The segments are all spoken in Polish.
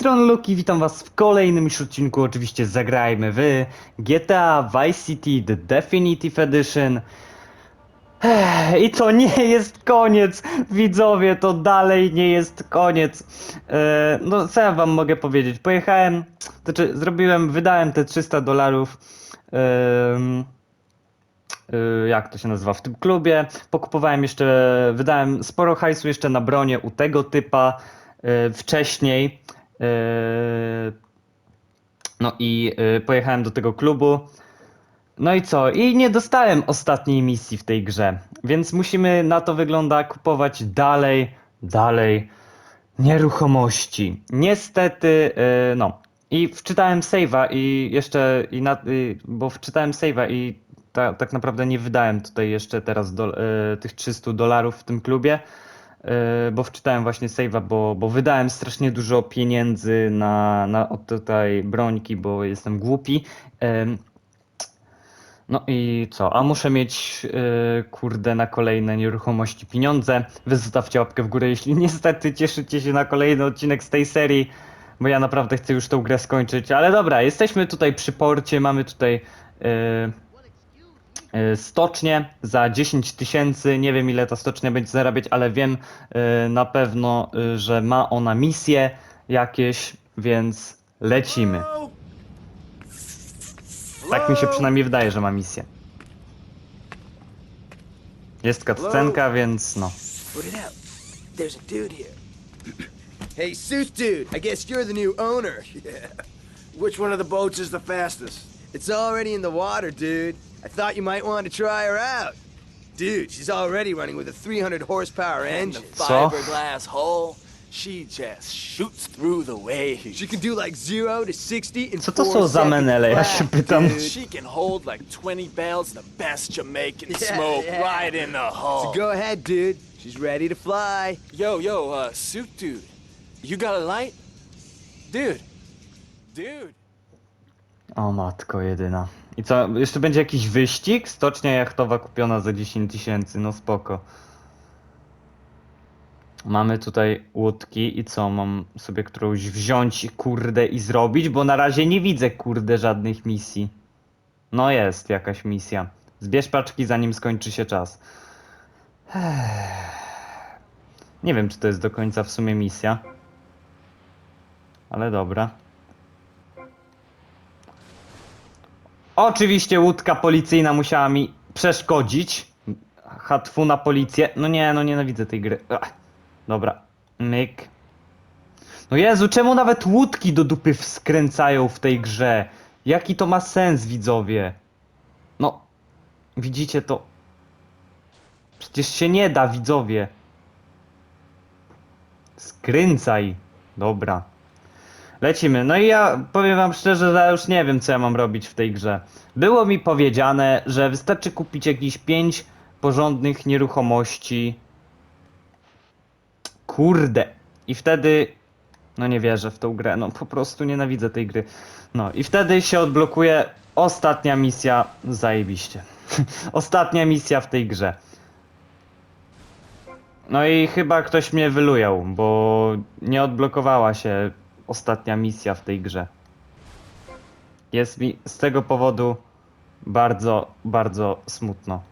strony Luki, witam was w kolejnym już odcinku, oczywiście zagrajmy w GTA Vice City The Definitive Edition Ech, I to nie jest koniec, widzowie, to dalej nie jest koniec. E, no, co ja wam mogę powiedzieć? Pojechałem, znaczy zrobiłem, wydałem te 300 dolarów. y, jak to się nazywa, w tym klubie. Pokupowałem jeszcze, wydałem sporo hajsu jeszcze na bronie u tego typa y, wcześniej. Y, No i y, pojechałem do tego klubu. No i co? I nie dostałem ostatniej misji w tej grze. Więc musimy na to wygląda kupować dalej, dalej nieruchomości. Niestety, y, no. I wczytałem save'a i jeszcze, i na, bo wczytałem save'a i ta, tak naprawdę nie wydałem tutaj jeszcze teraz do, tych 300 dolarów w tym klubie, bo wczytałem właśnie save'a, bo, bo wydałem strasznie dużo pieniędzy na, na od tutaj brońki, bo jestem głupi. Ym, no i co? A muszę mieć, yy, kurde, na kolejne nieruchomości pieniądze. Wy zostawcie łapkę w górę, jeśli niestety cieszycie się na kolejny odcinek z tej serii, bo ja naprawdę chcę już tą grę skończyć. Ale dobra, jesteśmy tutaj przy porcie, mamy tutaj yy, yy, stocznię za 10 tysięcy. Nie wiem ile ta stocznia będzie zarabiać, ale wiem yy, na pewno, yy, że ma ona misje jakieś, więc lecimy. Tak mi się przynajmniej wydaje, że ma misję. Jest cutscenka, więc no. Put it out. There's a dude here. hey, suit dude. I guess you're the new owner. Yeah. Which one of the boats is the fastest? It's already in the water, dude. I thought you might want to try her out. Dude, she's already running with a 300 horsepower And the engine. So? fiberglass hull, she just shoots through the waves. She can do like 0 to 60 in Co to four są za seconds menele? Ja flat, się pytam. dude. She can hold like 20 bales of the best Jamaican Yeah, smoke yeah. right in the hull. So go ahead, dude. She's ready to fly. Yo, yo, uh, suit dude. You got a light? Dude. Dude. O matko jedyna. I co, jeszcze będzie jakiś wyścig? Stocznia jachtowa kupiona za 10 tysięcy, no spoko. Mamy tutaj łódki i co, mam sobie którąś wziąć kurde i zrobić, bo na razie nie widzę kurde żadnych misji. No jest jakaś misja. Zbierz paczki zanim skończy się czas. Nie wiem czy to jest do końca w sumie misja. Ale dobra. Oczywiście łódka policyjna musiała mi przeszkodzić. Hatfu na policję. No nie, no nienawidzę tej gry. Ach. Dobra. Myk. No Jezu, czemu nawet łódki do dupy wskręcają w tej grze? Jaki to ma sens, widzowie? No, widzicie to? Przecież się nie da, widzowie. Skręcaj. Dobra. Lecimy. No i ja powiem wam szczerze, że ja już nie wiem, co ja mam robić w tej grze. Było mi powiedziane, że wystarczy kupić jakieś 5 porządnych nieruchomości. Kurde. I wtedy. No nie wierzę w tą grę. No po prostu nienawidzę tej gry. No i wtedy się odblokuje ostatnia misja. Zajebiście. ostatnia misja w tej grze. No i chyba ktoś mnie wylujał, bo nie odblokowała się ostatnia misja w tej grze. Jest mi z tego powodu bardzo, bardzo smutno.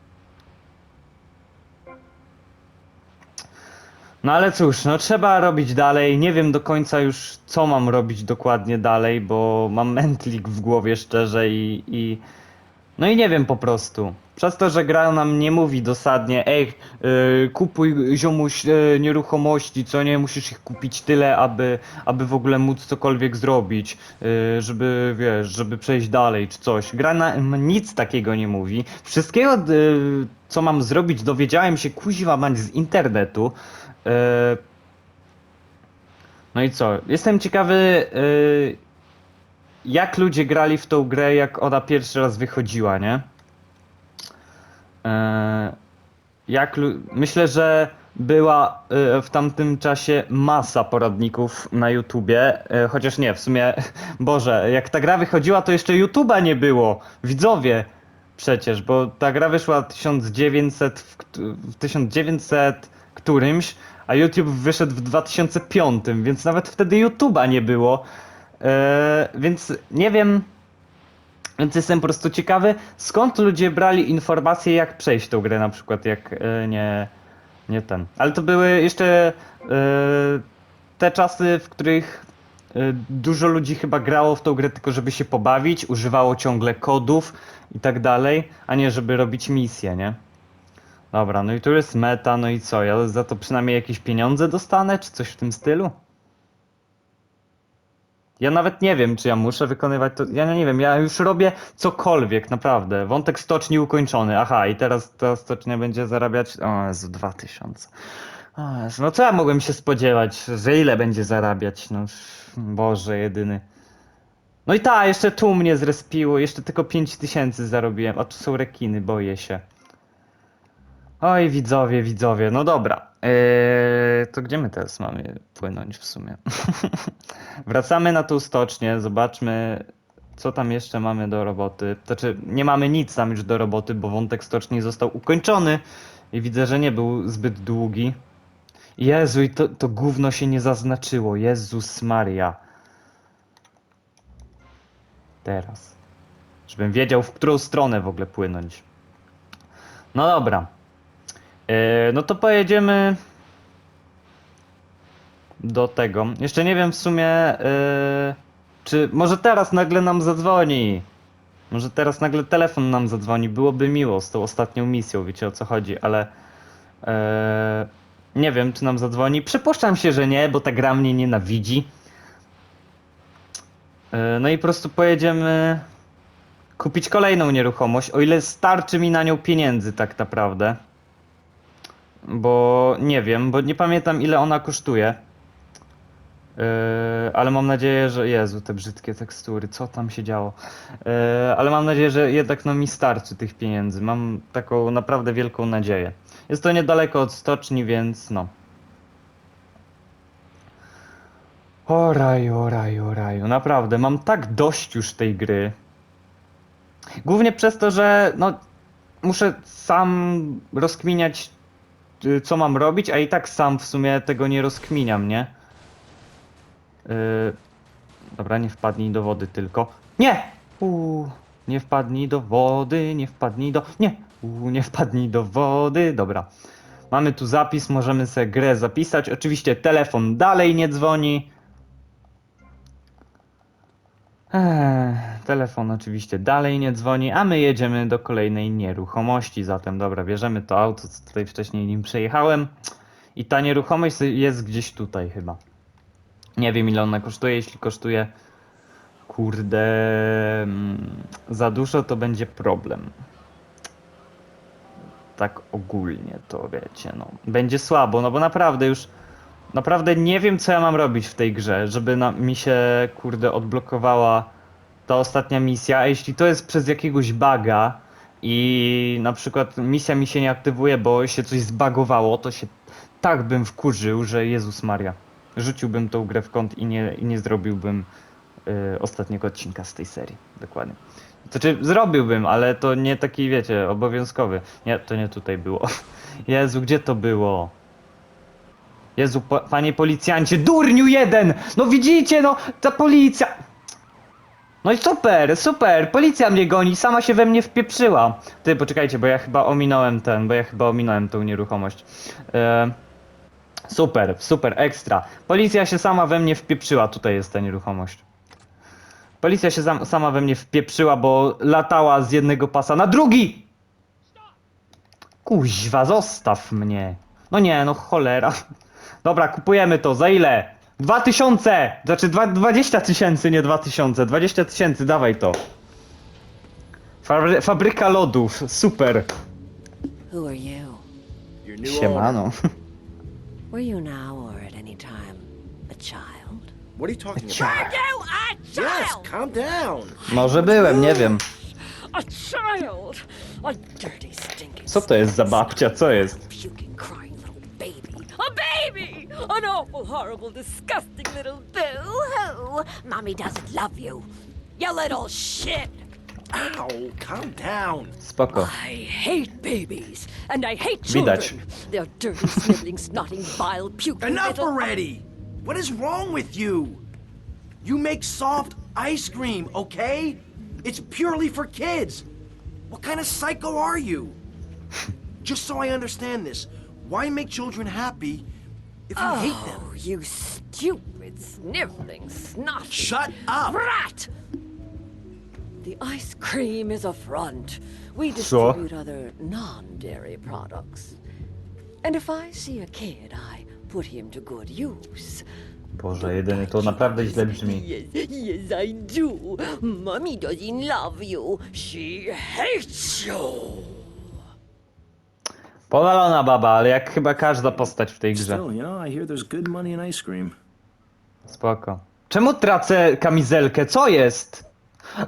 No ale cóż, no trzeba robić dalej. Nie wiem do końca już co mam robić dokładnie dalej, bo mam mętlik w głowie szczerze i, i no i nie wiem po prostu. Przez to, że gra nam nie mówi dosadnie, ej, yy, kupuj ziomuś yy, nieruchomości, co nie, musisz ich kupić tyle, aby, aby w ogóle móc cokolwiek zrobić, yy, żeby, wiesz, żeby przejść dalej, czy coś. Gra nam nic takiego nie mówi. Wszystkiego, yy, co mam zrobić, dowiedziałem się kuźwa mać z internetu. Yy, no i co? Jestem ciekawy, yy, jak ludzie grali w tą grę, jak ona pierwszy raz wychodziła, nie? Eee, jak myślę, że była e, w tamtym czasie masa poradników na YouTubie, e, chociaż nie, w sumie, Boże, jak ta gra wychodziła, to jeszcze YouTuba nie było. Widzowie, przecież, bo ta gra wyszła 1900 w, w 1900 którymś, a YouTube wyszedł w 2005, więc nawet wtedy YouTube'a nie było. E, więc nie wiem. Więc jestem po prostu ciekawy, skąd ludzie brali informacje, jak przejść tą grę, na przykład jak e, nie, nie ten. Ale to były jeszcze e, te czasy, w których dużo ludzi chyba grało w tą grę tylko żeby się pobawić, używało ciągle kodów i tak dalej, a nie żeby robić misje, nie? Dobra, no i tu jest meta, no i co? Ja za to przynajmniej jakieś pieniądze dostanę, czy coś w tym stylu? Ja nawet nie wiem, czy ja muszę wykonywać to. Ja nie wiem, ja już robię cokolwiek, naprawdę. Wątek stoczni ukończony. Aha, i teraz ta stocznia będzie zarabiać. O Jezu, 2000. O Jezu, no co ja mogłem się spodziewać, że ile będzie zarabiać? No, Boże, jedyny. No i ta, jeszcze tu mnie zrespiło, jeszcze tylko 5000 zarobiłem, a tu są rekiny, boję się. Oj, widzowie, widzowie, no dobra. Eee, to gdzie my teraz mamy płynąć w sumie? Wracamy na tą stocznię, zobaczmy, co tam jeszcze mamy do roboty. Znaczy, nie mamy nic tam już do roboty, bo wątek stoczni został ukończony i widzę, że nie był zbyt długi. Jezu, i to, to gówno się nie zaznaczyło. Jezus Maria. Teraz. Żebym wiedział, w którą stronę w ogóle płynąć. No dobra. E, no to pojedziemy do tego. Jeszcze nie wiem w sumie, e, czy może teraz nagle nam zadzwoni. Może teraz nagle telefon nam zadzwoni. Byłoby miło z tą ostatnią misją, wiecie o co chodzi, ale e, nie wiem, czy nam zadzwoni. Przypuszczam się, że nie, bo ta gra mnie nienawidzi. No i po prostu pojedziemy kupić kolejną nieruchomość, o ile starczy mi na nią pieniędzy tak naprawdę. Bo nie wiem, bo nie pamiętam ile ona kosztuje. Yy, ale mam nadzieję, że. Jezu, te brzydkie tekstury, co tam się działo? Yy, ale mam nadzieję, że jednak no, mi starczy tych pieniędzy. Mam taką naprawdę wielką nadzieję. Jest to niedaleko od stoczni, więc no. O raju, o raju, o raju. Naprawdę, mam tak dość już tej gry. Głównie przez to, że no, muszę sam rozkminiać, co mam robić, a i tak sam w sumie tego nie rozkminiam, nie? Yy, dobra, nie wpadnij do wody tylko. Nie! Uuu, nie wpadnij do wody, nie wpadnij do... Nie! Uuu, nie wpadnij do wody, dobra. Mamy tu zapis, możemy sobie grę zapisać. Oczywiście telefon dalej nie dzwoni. Ech, telefon oczywiście dalej nie dzwoni, a my jedziemy do kolejnej nieruchomości. Zatem dobra, bierzemy to auto, co tutaj wcześniej nim przejechałem. I ta nieruchomość jest gdzieś tutaj chyba. Nie wiem ile ona kosztuje, jeśli kosztuje kurde mm, za dużo, to będzie problem. Tak ogólnie to wiecie, no. Będzie słabo, no bo naprawdę już Naprawdę nie wiem, co ja mam robić w tej grze, żeby na, mi się, kurde, odblokowała ta ostatnia misja. A jeśli to jest przez jakiegoś baga i na przykład misja mi się nie aktywuje, bo się coś zbagowało, to się tak bym wkurzył, że Jezus Maria. Rzuciłbym tą grę w kąt i nie, i nie zrobiłbym y, ostatniego odcinka z tej serii. Dokładnie. Znaczy, zrobiłbym, ale to nie taki, wiecie, obowiązkowy. Nie, to nie tutaj było. Jezu, gdzie to było? Jezu, po, panie policjancie, durniu jeden! No widzicie, no, ta policja... No i super, super, policja mnie goni, sama się we mnie wpieprzyła. Ty, poczekajcie, bo ja chyba ominąłem ten, bo ja chyba ominąłem tą nieruchomość. E, super, super, ekstra. Policja się sama we mnie wpieprzyła, tutaj jest ta nieruchomość. Policja się sam, sama we mnie wpieprzyła, bo latała z jednego pasa na drugi! Kuźwa, zostaw mnie. No nie, no cholera. Dobra, kupujemy to. Za ile? 2000! Znaczy dwa, 20 tysięcy, nie 2000. 20 tysięcy, dawaj to. Fabry, fabryka lodów, super. Who are you? Your new owner. Siemano. Were you now or at any time a child? What are you talking about? You a Yes, child! calm down. Może byłem, nie wiem. A child! A dirty, stinking. Co to jest za babcia, co jest? Puking, baby! An awful, horrible, disgusting little boo-hoo! Mommy doesn't love you. You little shit! Ow, calm down. Spoko. I hate babies, and I hate children. Widać. They're dirty, sniveling, snotting, vile, puking Enough little... already! What is wrong with you? You make soft ice cream, okay? It's purely for kids. What kind of psycho are you? Just so I understand this, why make children happy if you hate them? Oh, you stupid, sniveling, snotty... Shut up! Rat! The ice cream is a front. We Sure. distribute other non-dairy products. And if I see a kid, I put him to good use. Boże, jedyny to naprawdę źle brzmi. Yes, yes, I do. Mommy doesn't love you. She hates you. Powalona baba, ale jak chyba każda postać w tej grze. Still, you know, I hear there's good money in ice cream. Spoko. Czemu tracę kamizelkę? Co jest?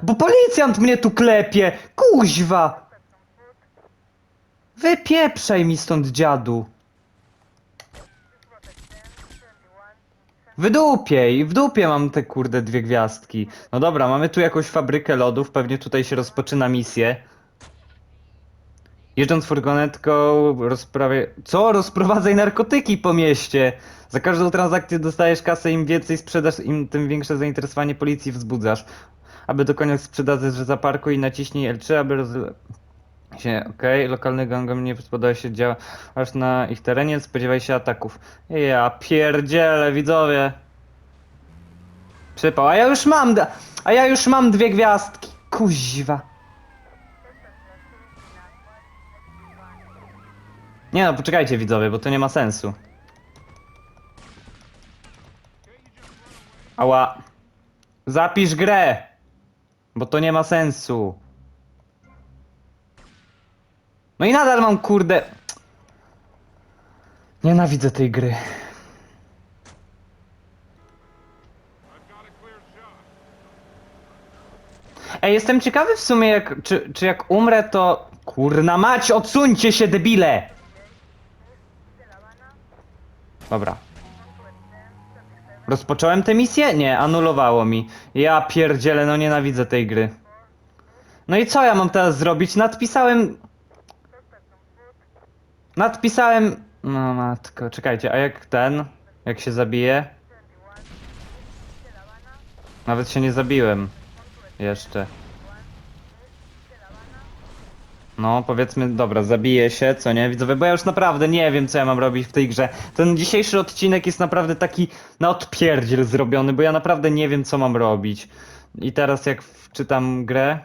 Bo policjant mnie tu klepie! Kuźwa! Wypieprzaj mi stąd, dziadu. Wydupiej, w dupie mam te kurde dwie gwiazdki. No dobra, mamy tu jakąś fabrykę lodów, pewnie tutaj się rozpoczyna misję. Jeżdżąc furgonetką, rozprawię... Co? Rozprowadzaj narkotyki po mieście! Za każdą transakcję dostajesz kasę, im więcej sprzedasz, im tym większe zainteresowanie policji wzbudzasz. Aby dokonać sprzedaży, że zaparkuj i naciśnij L3, aby roz... się, okej, lokalny gangom nie spodoba się działasz na ich terenie, spodziewaj się ataków. Ja pierdzielę, widzowie. Przypał, a ja już mam, da- a ja już mam dwie gwiazdki, kuźwa. Nie no, poczekajcie widzowie, bo to nie ma sensu. Ała. Zapisz grę! Bo to nie ma sensu. No i nadal mam kurde... Nienawidzę tej gry. Ej, jestem ciekawy w sumie jak, czy, czy jak umrę to... Kurna mać, odsuńcie się debile! Dobra. Rozpocząłem tę misję? Nie, anulowało mi. Ja pierdzielę, no nienawidzę tej gry. No i co ja mam teraz zrobić? Nadpisałem... Nadpisałem... No matko, czekajcie, a jak ten? Jak się zabije? Nawet się nie zabiłem. Jeszcze. No, powiedzmy, dobra, zabiję się, co nie, widzowie, bo ja już naprawdę nie wiem, co ja mam robić w tej grze. Ten dzisiejszy odcinek jest naprawdę taki na odpierdziel zrobiony, bo ja naprawdę nie wiem, co mam robić. I teraz jak wczytam grę,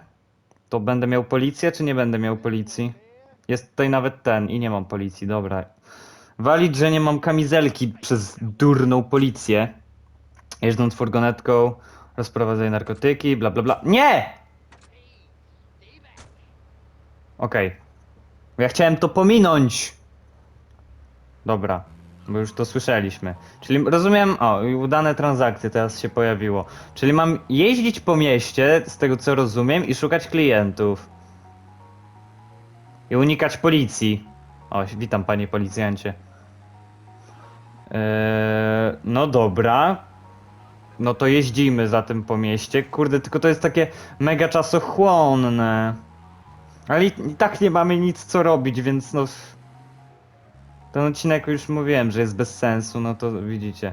to będę miał policję, czy nie będę miał policji? Jest tutaj nawet ten i nie mam policji, dobra. Walić, że nie mam kamizelki przez durną policję. Jeżdżąc furgonetką, rozprowadzaj narkotyki, bla bla bla. Nie! Okej. Ja chciałem to pominąć. Dobra, bo już to słyszeliśmy. Czyli rozumiem, o, udane transakcje teraz się pojawiło. Czyli mam jeździć po mieście, z tego co rozumiem, i szukać klientów. I unikać policji. O, witam panie policjancie. Eee, no dobra. No to jeździmy za tym po mieście. Kurde, tylko to jest takie mega czasochłonne. Ale i, tak nie mamy nic co robić, więc no. Ten odcinek już mówiłem, że jest bez sensu, no to widzicie.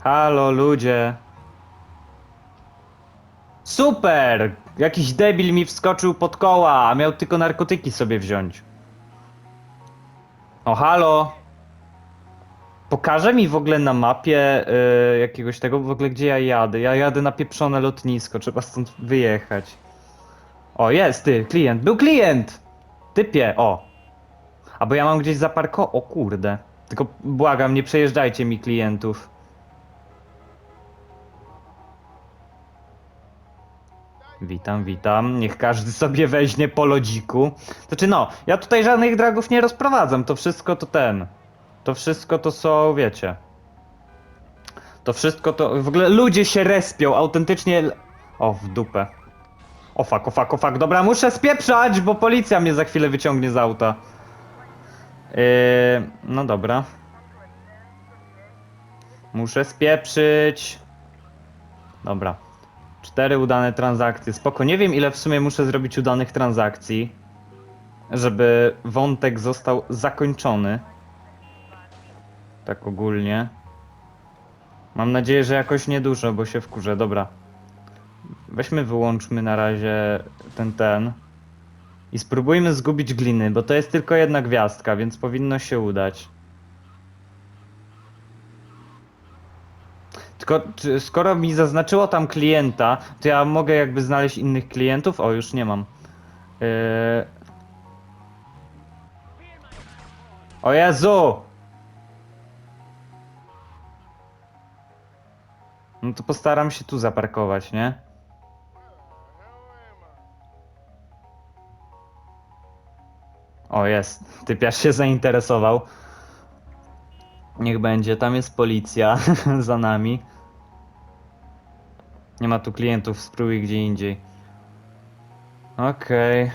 Halo ludzie. Super! Jakiś debil mi wskoczył pod koła, a miał tylko narkotyki sobie wziąć. O halo! Pokaże mi w ogóle na mapie y, jakiegoś tego, w ogóle gdzie ja jadę. Ja jadę na pieprzone lotnisko, trzeba stąd wyjechać. O, jest ty, klient. Był klient! Typie, o. A bo ja mam gdzieś zaparko... O kurde. Tylko błagam, nie przejeżdżajcie mi klientów. Witam, witam. Niech każdy sobie weźmie po lodziku. Znaczy no, ja tutaj żadnych dragów nie rozprowadzam. To wszystko to ten. To wszystko to są, wiecie. To wszystko to... W ogóle ludzie się respią, autentycznie... O, w dupę. O fuck, o fuck, o fuck. Dobra, muszę spieprzać, bo policja mnie za chwilę wyciągnie z auta. Yy, no dobra. Muszę spieprzyć. Dobra. Cztery udane transakcje. Spoko. Nie wiem ile w sumie muszę zrobić udanych transakcji, żeby wątek został zakończony. Tak ogólnie. Mam nadzieję, że jakoś niedużo, bo się wkurzę. Dobra. Weźmy, wyłączmy na razie ten, ten. I spróbujmy zgubić gliny, bo to jest tylko jedna gwiazdka, więc powinno się udać. Tylko skoro mi zaznaczyło tam klienta, to ja mogę jakby znaleźć innych klientów? O, już nie mam. Yy... O Jezu! No to postaram się tu zaparkować, nie? O, jest. Typiarz się zainteresował. Niech będzie, tam jest policja za nami. Nie ma tu klientów, spróbuj gdzie indziej. Okej.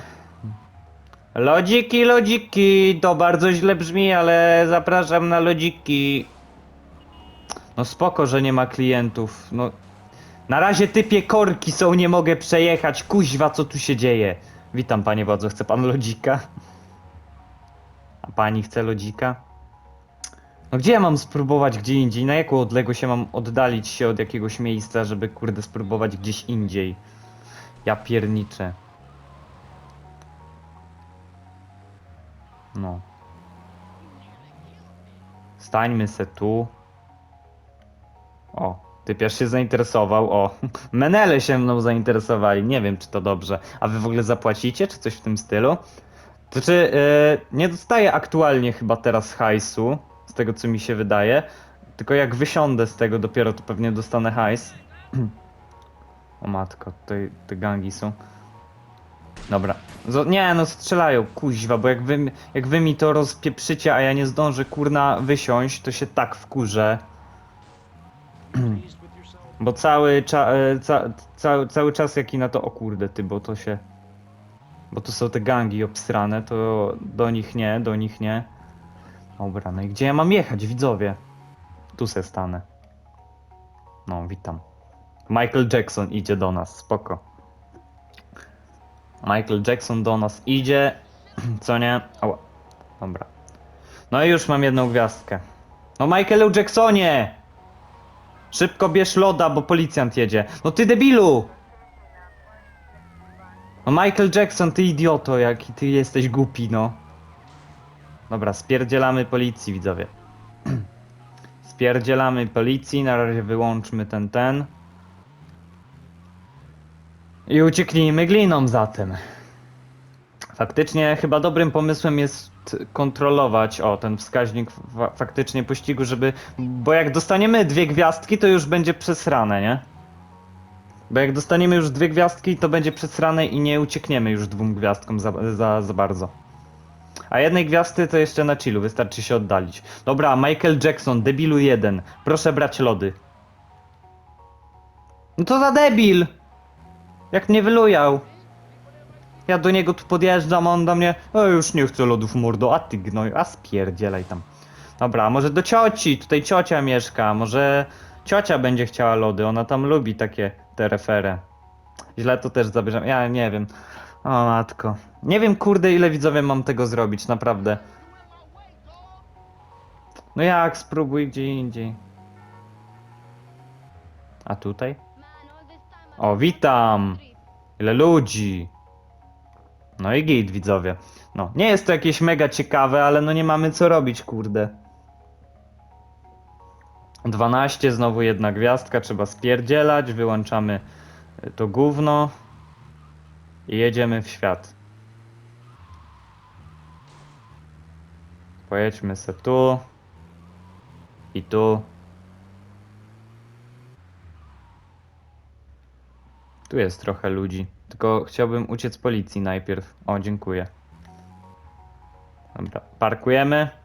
Lodziki, lodziki, to bardzo źle brzmi, ale zapraszam na lodziki. No spoko, że nie ma klientów. No. Na razie typie korki są, nie mogę przejechać. Kuźwa, co tu się dzieje? Witam panie wodzu, chce pan lodzika? A pani chce lodzika? No gdzie ja mam spróbować gdzie indziej? Na jaką odległość mam oddalić się od jakiegoś miejsca, żeby kurde spróbować gdzieś indziej? Ja pierniczę. No. Stańmy se tu. O, typiarz się zainteresował. O, menele się mną zainteresowali. Nie wiem, czy to dobrze. A wy w ogóle zapłacicie, czy coś w tym stylu? To czy yy, nie dostaję aktualnie chyba teraz hajsu, z tego co mi się wydaje. Tylko jak wysiądę z tego dopiero, to pewnie dostanę hajs. o matko, tutaj te gangi są. Dobra. Zo- nie, no strzelają, kuźwa, bo jak wy, jak wy mi to rozpieprzycie, a ja nie zdążę kurna wysiąść, to się tak wkurzę. bo cały, cza, e, ca, ca, cały czas jaki na to, o kurde ty, bo to się... Bo tu są te gangi obsrane, to do nich nie, do nich nie. Dobra, no i gdzie ja mam jechać, widzowie? Tu se stanę. No, witam. Michael Jackson idzie do nas, spoko. Michael Jackson do nas idzie, co nie? Ała. Dobra. No i już mam jedną gwiazdkę. No Michaelu Jacksonie! Szybko bierz loda, bo policjant jedzie. No ty debilu! No Michael Jackson, ty idioto, jaki ty jesteś głupi, no. Dobra, spierdzielamy policji, widzowie. Spierdzielamy policji, na razie wyłączmy ten, ten. I ucieknijmy gliną zatem. Faktycznie chyba dobrym pomysłem jest kontrolować, o, ten wskaźnik fa faktycznie pościgu, żeby... Bo jak dostaniemy dwie gwiazdki, to już będzie przesrane, nie? Bo jak dostaniemy już dwie gwiazdki, to będzie przesrane i nie uciekniemy już dwóm gwiazdkom za, za, za bardzo. A jednej gwiazdy to jeszcze na chillu, wystarczy się oddalić. Dobra, Michael Jackson, debilu jeden. Proszę brać lody. No to za debil! Jak mnie wylujał. Ja do niego tu podjeżdżam, a on do mnie O już nie chcę lodów mordo, a ty gnoj, a spierdzielaj tam. Dobra, może do cioci, tutaj ciocia mieszka, może ciocia będzie chciała lody, ona tam lubi takie te referę. Źle to też zabierzemy, ja nie wiem. O matko. Nie wiem kurde ile widzowie mam tego zrobić, naprawdę. No jak, spróbuj gdzie indziej. A tutaj? O, witam! Ile ludzi! No i git, widzowie. No, nie jest to jakieś mega ciekawe, ale no nie mamy co robić, kurde. 12, znowu jedna gwiazdka, trzeba spierdzielać, wyłączamy y, to gówno i jedziemy w świat. Pojedźmy se tu i tu. Tu jest trochę ludzi. Tylko chciałbym uciec policji najpierw. O, dziękuję. Dobra, parkujemy.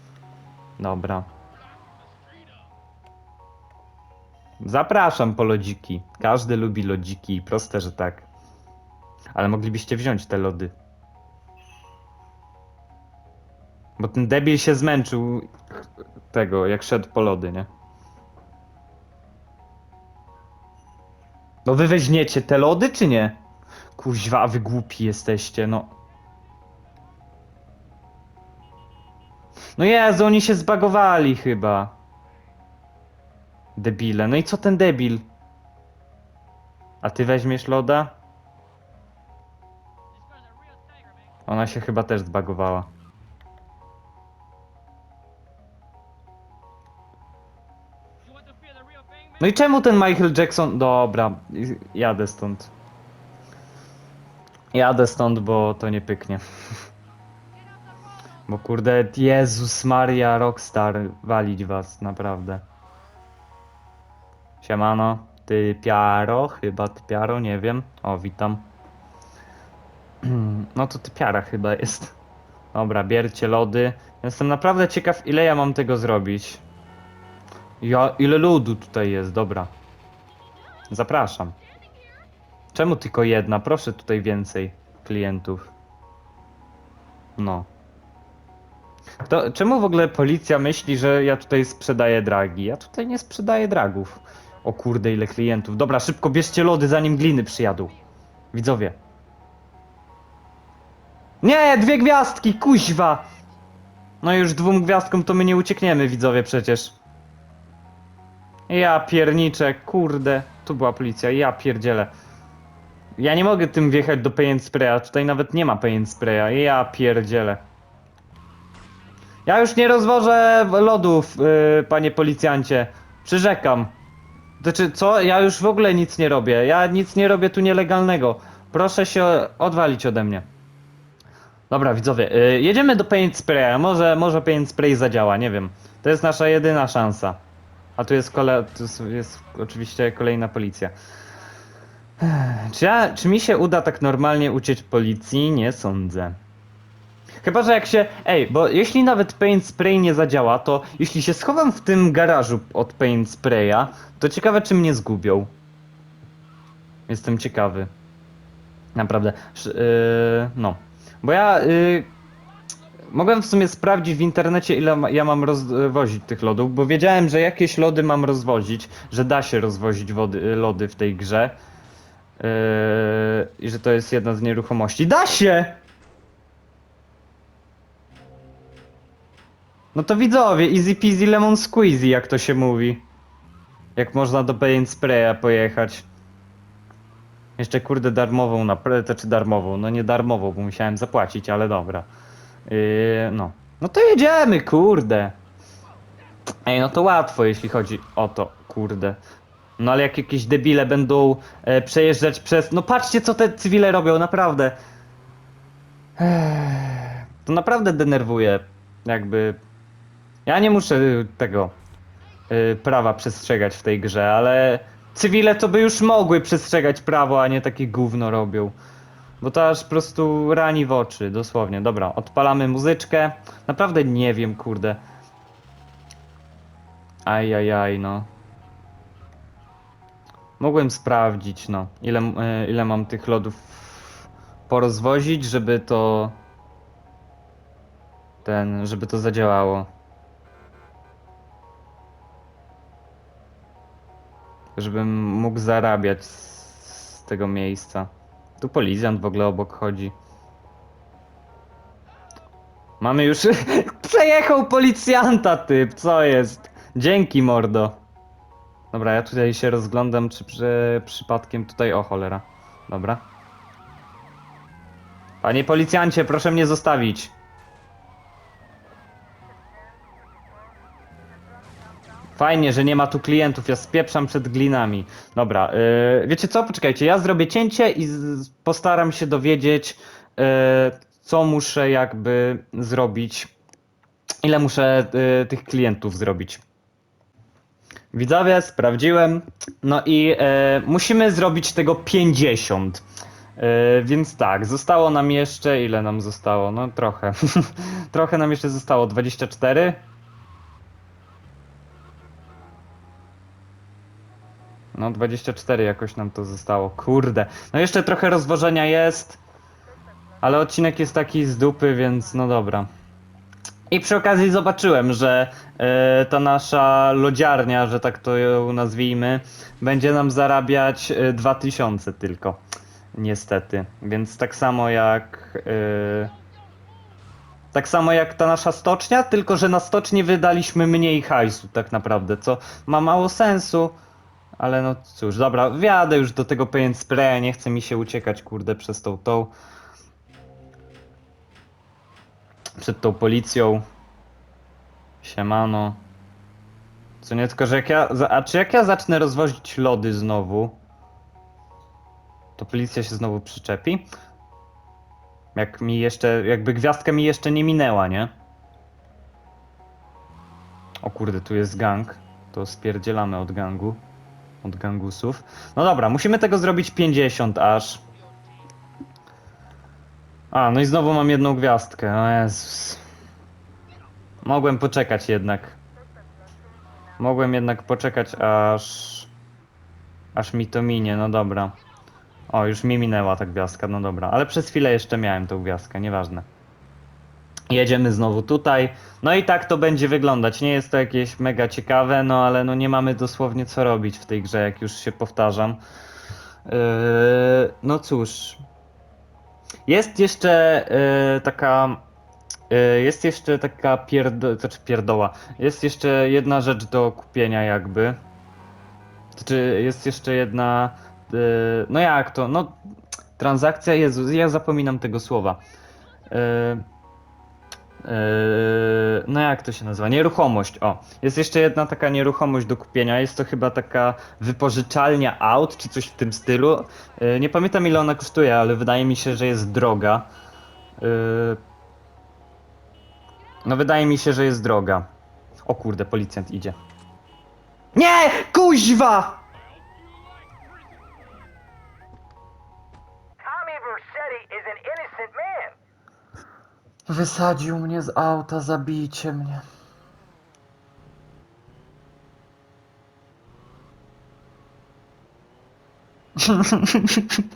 Dobra. Zapraszam po lodziki. Każdy lubi lodziki, proste, że tak. Ale moglibyście wziąć te lody. Bo ten debil się zmęczył tego, jak szedł po lody, nie? No wy weźmiecie te lody, czy nie? Kuźwa, wy głupi jesteście, no. No Jezu, oni się zbagowali chyba. Debile. No i co ten debil? A ty weźmiesz loda? Ona się chyba też zbagowała. No i czemu ten Michael Jackson... Dobra, jadę stąd. Jadę stąd, bo to nie pyknie. Bo kurde, Jezus Maria, Rockstar, walić was, naprawdę. Siemano, ty Piaro, chyba ty Piaro, nie wiem. O, witam. No to ty Piara chyba jest. Dobra, bierzcie lody. Jestem naprawdę ciekaw, ile ja mam tego zrobić. Ja, ile ludu tutaj jest, dobra. Zapraszam. Czemu tylko jedna? Proszę tutaj więcej klientów. No. To, czemu w ogóle policja myśli, że ja tutaj sprzedaję dragi? Ja tutaj nie sprzedaję dragów. O kurde, ile klientów. Dobra, szybko bierzcie lody, zanim gliny przyjadą. Widzowie. Nie, dwie gwiazdki, kuźwa! No już dwóm gwiazdkom to my nie uciekniemy, widzowie, przecież. Ja pierniczę, kurde. Tu była policja, ja pierdzielę. Ja nie mogę tym wjechać do paint spraya, tutaj nawet nie ma paint spraya, ja pierdzielę. Ja już nie rozwożę lodów, yy, panie policjancie. Przyrzekam. Znaczy, co? Ja już w ogóle nic nie robię. Ja nic nie robię tu nielegalnego. Proszę się odwalić ode mnie. Dobra, widzowie, yy, jedziemy do paint spraya. Może, może paint spray zadziała, nie wiem. To jest nasza jedyna szansa. A tu jest, kole... tu jest, jest oczywiście kolejna policja. Czy, ja, czy mi się uda tak normalnie uciec policji? Nie sądzę. Chyba, że jak się. Ej, bo jeśli nawet paint spray nie zadziała, to jeśli się schowam w tym garażu od paint spraya, to ciekawe, czy mnie zgubią. Jestem ciekawy. Naprawdę. Sz- Yy, no. Bo ja. Yy, mogłem w sumie sprawdzić w internecie, ile ma, ja mam rozwozić tych lodów, bo wiedziałem, że jakieś lody mam rozwozić, że da się rozwozić wody, lody w tej grze. Yy, I że to jest jedna z nieruchomości. Da się! No to widzowie, easy peasy lemon squeezy, jak to się mówi. Jak można do paint spraya pojechać. Jeszcze kurde darmową na to czy darmową, no nie darmową, bo musiałem zapłacić, ale dobra. Yy, no. No to jedziemy, kurde. Ej, no to łatwo, jeśli chodzi o to, kurde. No ale jak jakieś debile będą e, przejeżdżać przez... No patrzcie, co te cywile robią, naprawdę. Ech, to naprawdę denerwuje. Jakby... Ja nie muszę y, tego y, prawa przestrzegać w tej grze, ale cywile to by już mogły przestrzegać prawo, a nie takie gówno robią. Bo to aż po prostu rani w oczy, dosłownie. Dobra, odpalamy muzyczkę. Naprawdę nie wiem, kurde. Ajajaj, no. Mogłem sprawdzić, no, ile, y, ile mam tych lodów porozwozić, żeby to ten, żeby to zadziałało. Żebym mógł zarabiać z, tego miejsca. Tu policjant w ogóle obok chodzi. Mamy już. Przejechał policjanta, typ, co jest? Dzięki, mordo. Dobra, ja tutaj się rozglądam, czy przy, przypadkiem tutaj. O cholera. Dobra. Panie policjancie, proszę mnie zostawić. Fajnie, że nie ma tu klientów, ja spieprzam przed glinami. Dobra, yy, wiecie co? Poczekajcie, ja zrobię cięcie i z, postaram się dowiedzieć, yy, co muszę jakby zrobić ile muszę y, tych klientów zrobić. Widzowie, sprawdziłem. No i e, musimy zrobić tego 50. E, więc tak, zostało nam jeszcze. Ile nam zostało? No trochę. trochę nam jeszcze zostało. 24. No 24 jakoś nam to zostało. Kurde. No jeszcze trochę rozwożenia jest. Ale odcinek jest taki z dupy, więc no dobra. I przy okazji zobaczyłem, że e, ta nasza lodziarnia, że tak to ją nazwijmy, będzie nam zarabiać e, 2000 tylko. Niestety. Więc tak samo jak. E, tak samo jak ta nasza stocznia, tylko że na stocznię wydaliśmy mniej hajsu, tak naprawdę, co ma mało sensu. Ale no cóż, dobra, wjadę już do tego paint spray, nie chce mi się uciekać, kurde, przez tą tą. Przed tą policją. Siemano. Co nie, tylko że jak ja. A czy jak ja zacznę rozwozić lody znowu? To policja się znowu przyczepi? Jak mi jeszcze. Jakby gwiazdka mi jeszcze nie minęła, nie? O kurde, tu jest gang. To spierdzielamy od gangu. Od gangusów. No dobra, musimy tego zrobić 50 aż. A, no i znowu mam jedną gwiazdkę. O Jezus. Mogłem poczekać jednak. Mogłem jednak poczekać aż... Aż mi to minie, no dobra. O, już mi minęła ta gwiazdka, no dobra. Ale przez chwilę jeszcze miałem tą gwiazdkę, nieważne. Jedziemy znowu tutaj. No i tak to będzie wyglądać. Nie jest to jakieś mega ciekawe, no ale no nie mamy dosłownie co robić w tej grze, jak już się powtarzam. Yy, no cóż. Jest jeszcze yy, taka. yy, Jest jeszcze taka pierdo, znaczy pierdoła. Jest jeszcze jedna rzecz do kupienia, jakby. Znaczy, jest jeszcze jedna. No jak to? No. Transakcja, Jezu, ja zapominam tego słowa. No jak to się nazywa? Nieruchomość. O, jest jeszcze jedna taka nieruchomość do kupienia. Jest to chyba taka wypożyczalnia aut, czy coś w tym stylu. Eee, nie pamiętam ile ona kosztuje, ale wydaje mi się, że jest droga. Eee, no wydaje mi się, że jest droga. O kurde, policjant idzie. Nie! Kuźwa! Wysadził mnie z auta, zabijcie mnie.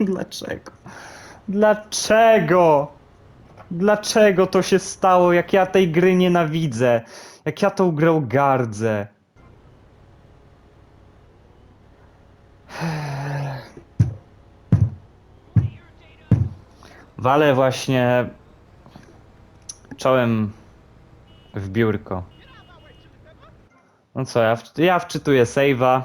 Dlaczego? Dlaczego? Dlaczego to się stało, jak ja tej gry nienawidzę? Jak ja tą grę gardzę? Walę właśnie czołem w biurko. No co, ja, ja wczytuję save'a.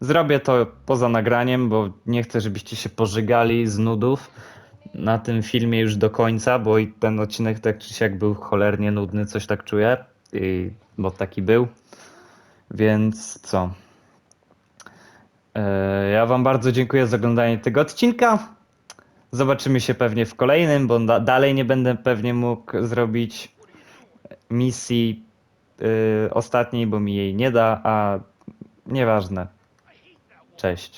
Zrobię to poza nagraniem, bo nie chcę, żebyście się pożygali z nudów na tym filmie już do końca, bo i ten odcinek tak czy siak był cholernie nudny, coś tak czuję, i, bo taki był. Więc co? E, Ja Wam bardzo dziękuję za oglądanie tego odcinka. Zobaczymy się pewnie w kolejnym, bo da dalej nie będę pewnie mógł zrobić misji y, ostatniej, bo mi jej nie da, a nieważne. Cześć.